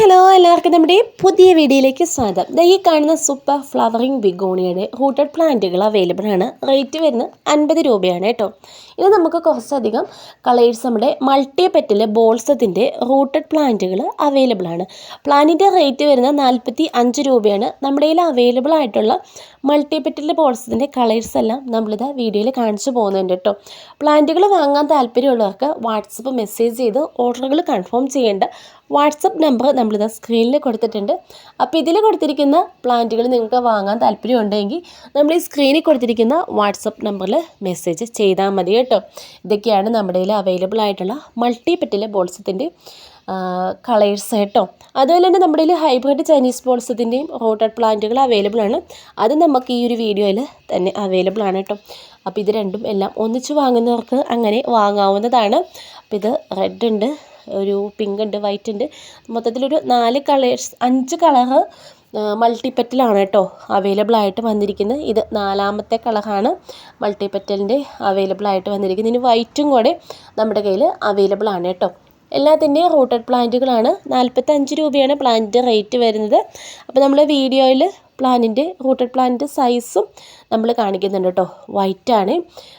Hello എല്ലാവർക്കും നമ്മുടെ പുതിയ വീഡിയോയിലേക്ക് സ്വാഗതം. ദാ ഈ കാണുന്ന സൂപ്പർ ഫ്ലവറിംഗ് ബിഗോണിയുടെ റൂട്ടഡ് പ്ലാന്റുകൾ അവൈലബിൾ ആണ്. റേറ്റ് വരുന്നത് അൻപത് രൂപയാണ് കേട്ടോ. ഇത് നമുക്ക് കുറച്ചധികം കളേഴ്സ് നമ്മുടെ മൾട്ടി പെറ്റിലെ ബോൾസത്തിന്റെ റൂട്ടഡ് പ്ലാന്റുകൾ അവൈലബിൾ ആണ്. പ്ലാന്റിന്റെ റേറ്റ് വരുന്നത് നാൽപ്പത്തി അഞ്ച് രൂപയാണ്. നമ്മുടെ കയ്യിൽ അവൈലബിൾ ആയിട്ടുള്ള മൾട്ടി പെറ്റിലെ ബോൾസത്തിന്റെ കളേഴ്സ് എല്ലാം നമ്മളിത് വീഡിയോയിൽ കാണിച്ചു പോകുന്നുണ്ട് കേട്ടോ. പ്ലാന്റുകൾ വാങ്ങാൻ താല്പര്യമുള്ളവർക്ക് വാട്സപ്പ് മെസ്സേജ് ചെയ്ത് ഓർഡറുകൾ കൺഫേം ചെയ്യേണ്ട വാട്സപ്പ് നമ്പർ നമ്മളിത് സ്ക്രീനിൽ കൊടുത്തിട്ടുണ്ട്. അപ്പോൾ ഇതിൽ കൊടുത്തിരിക്കുന്ന പ്ലാന്റുകൾ നിങ്ങൾക്ക് വാങ്ങാൻ താല്പര്യമുണ്ടെങ്കിൽ നമ്മൾ ഈ സ്ക്രീനിൽ കൊടുത്തിരിക്കുന്ന വാട്സപ്പ് നമ്പറിൽ മെസ്സേജ് ചെയ്താൽ മതി കേട്ടോ. ഇതൊക്കെയാണ് നമ്മുടെ കയ്യിൽ അവൈലബിൾ ആയിട്ടുള്ള മൾട്ടി പെറ്റിലെ ബോൾസത്തിന്റെ കളേഴ്സ് കേട്ടോ. അതുപോലെ തന്നെ നമ്മുടെ കയ്യിൽ ഹൈബ്രിഡ് ചൈനീസ് ബോൾസത്തിന്റെയും റോട്ടഡ് പ്ലാന്റുകൾ അവൈലബിൾ ആണ്. അത് നമുക്ക് ഈ ഒരു വീഡിയോയിൽ തന്നെ അവൈലബിൾ ആണ് കേട്ടോ. അപ്പോൾ ഇത് രണ്ടും എല്ലാം ഒന്നിച്ച് വാങ്ങുന്നവർക്ക് അങ്ങനെ വാങ്ങാവുന്നതാണ്. അപ്പോൾ ഇത് റെഡ് ഉണ്ട് ഒരു പിങ്ക് ഉണ്ട് വൈറ്റ് ഉണ്ട്. മൊത്തത്തിലൊരു നാല് കളേഴ്സ് അഞ്ച് കളറ് മൾട്ടിപ്പറ്റലാണ് കേട്ടോ അവൈലബിൾ ആയിട്ട് വന്നിരിക്കുന്നത്. ഇത് നാലാമത്തെ കളറാണ് മൾട്ടിപ്പറ്റലിന്റെ അവൈലബിൾ ആയിട്ട് വന്നിരിക്കുന്നത്. ഇനി വൈറ്റും കൂടെ നമ്മുടെ കയ്യിൽ അവൈലബിൾ ആണ് കേട്ടോ. എല്ലാത്തിന്റെയും റൂട്ടഡ് പ്ലാന്റുകളാണ് നാൽപ്പത്തഞ്ച് രൂപയാണ് പ്ലാന്റിന്റെ റേറ്റ് വരുന്നത്. അപ്പോൾ നമ്മൾ വീഡിയോയിൽ പ്ലാന്റിന്റെ റൂട്ടഡ് പ്ലാന്റിന്റെ സൈസും നമ്മൾ കാണിക്കുന്നുണ്ട് കേട്ടോ. വൈറ്റാണ്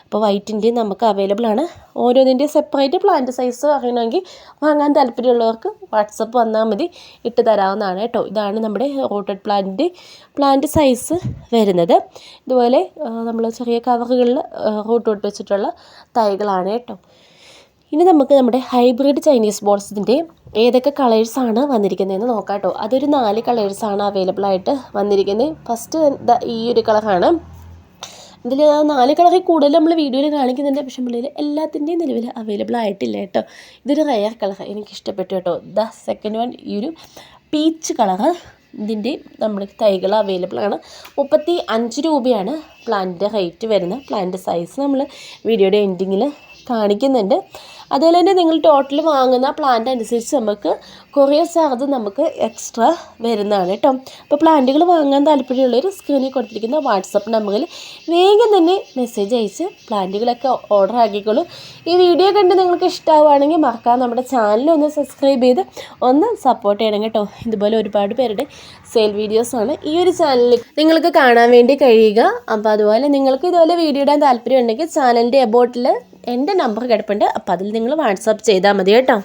അപ്പോൾ വൈറ്റിന്റെ നമുക്ക് അവൈലബിൾ ആണ്. ഓരോന്നിന്റെ സെപ്പറേറ്റ് പ്ലാന്റ് സൈസ് അറിയണമെങ്കിൽ വാങ്ങാൻ താല്പര്യമുള്ളവർക്ക് വാട്സപ്പ് വന്നാൽ മതി. ഇട്ട് തരാവുന്നതാണ് കേട്ടോ. ഇതാണ് നമ്മുടെ റൂട്ടഡ് പ്ലാന്റിന്റെ പ്ലാന്റ് സൈസ് വരുന്നത്. ഇതുപോലെ നമ്മൾ ചെറിയ കവറുകളിൽ റൂട്ട് വെച്ചിട്ടുള്ള തൈകളാണ് കേട്ടോ. ഇനി നമുക്ക് നമ്മുടെ ഹൈബ്രിഡ് ചൈനീസ് ബോൾസിന്റെ ഏതൊക്കെ കളേഴ്സാണ് വന്നിരിക്കുന്നതെന്ന് നോക്കാം കേട്ടോ അതൊരു നാല് കളേഴ്സാണ് അവൈലബിൾ ആയിട്ട് വന്നിരിക്കുന്നത് ഫസ്റ്റ് ഈ ഒരു കളറാണ് ഇതിൽ നാല് കളറിൽ കൂടുതൽ നമ്മൾ വീഡിയോയിൽ കാണിക്കുന്നുണ്ട്. പക്ഷേ പുള്ളിയിൽ എല്ലാത്തിന്റെയും നിലവിൽ അവൈലബിൾ ആയിട്ടില്ല കേട്ടോ ഇതൊരു റയർ കളർ എനിക്ക് ഇഷ്ടപ്പെട്ടു കേട്ടോ ദ സെക്കൻഡ് വൺ ഈ ഒരു പീച്ച് കളറ് ഇതിന്റെ നമ്മുടെ തൈകൾ അവൈലബിൾ ആണ്. മുപ്പത്തി അഞ്ച് രൂപയാണ് പ്ലാന്റിന്റെ റേറ്റ് വരുന്നത് പ്ലാന്റ് സൈസ് നമ്മൾ വീഡിയോയുടെ എൻഡിങ്ങിൽ കാണിക്കുന്നുണ്ട്. അതുപോലെ തന്നെ നിങ്ങൾ ടോട്ടൽ വാങ്ങുന്ന പ്ലാന്റ് അനുസരിച്ച് നമുക്ക് കൊറിയർ ചാർജ് നമുക്ക് എക്സ്ട്രാ വരുന്നതാണ് കേട്ടോ അപ്പോൾ പ്ലാന്റുകൾ വാങ്ങാൻ താല്പര്യമുള്ളവർ സ്ക്രീനിൽ കൊടുത്തിരിക്കുന്ന വാട്സപ്പ് നമ്പറിൽ വേഗം തന്നെ മെസ്സേജ് അയച്ച് പ്ലാന്റുകളൊക്കെ ഓർഡർ ആക്കിക്കോളൂ. ഈ വീഡിയോ കണ്ട് നിങ്ങൾക്ക് ഇഷ്ടമാവുകയാണെങ്കിൽ മറക്കാതെ നമ്മുടെ ചാനൽ ഒന്ന് സബ്സ്ക്രൈബ് ചെയ്ത് ഒന്ന് സപ്പോർട്ട് ചെയ്യണം കേട്ടോ. ഇതുപോലെ ഒരുപാട് പേരുടെ സെയിൽ വീഡിയോസാണ് ഈ ഒരു ചാനലിൽ നിങ്ങൾക്ക് കാണാൻ വേണ്ടി കഴിയുക. അപ്പോൾ അതുപോലെ നിങ്ങൾക്ക് ഇതുപോലെ വീഡിയോ ഇടാൻ താല്പര്യം ഉണ്ടെങ്കിൽ ചാനലിന്റെ എബോട്ടിൽ എന്റെ നമ്പർ കിടപ്പുണ്ട്. അപ്പോൾ അതിൽ നിങ്ങൾ വാട്സാപ്പ് ചെയ്താൽ മതി കേട്ടോ.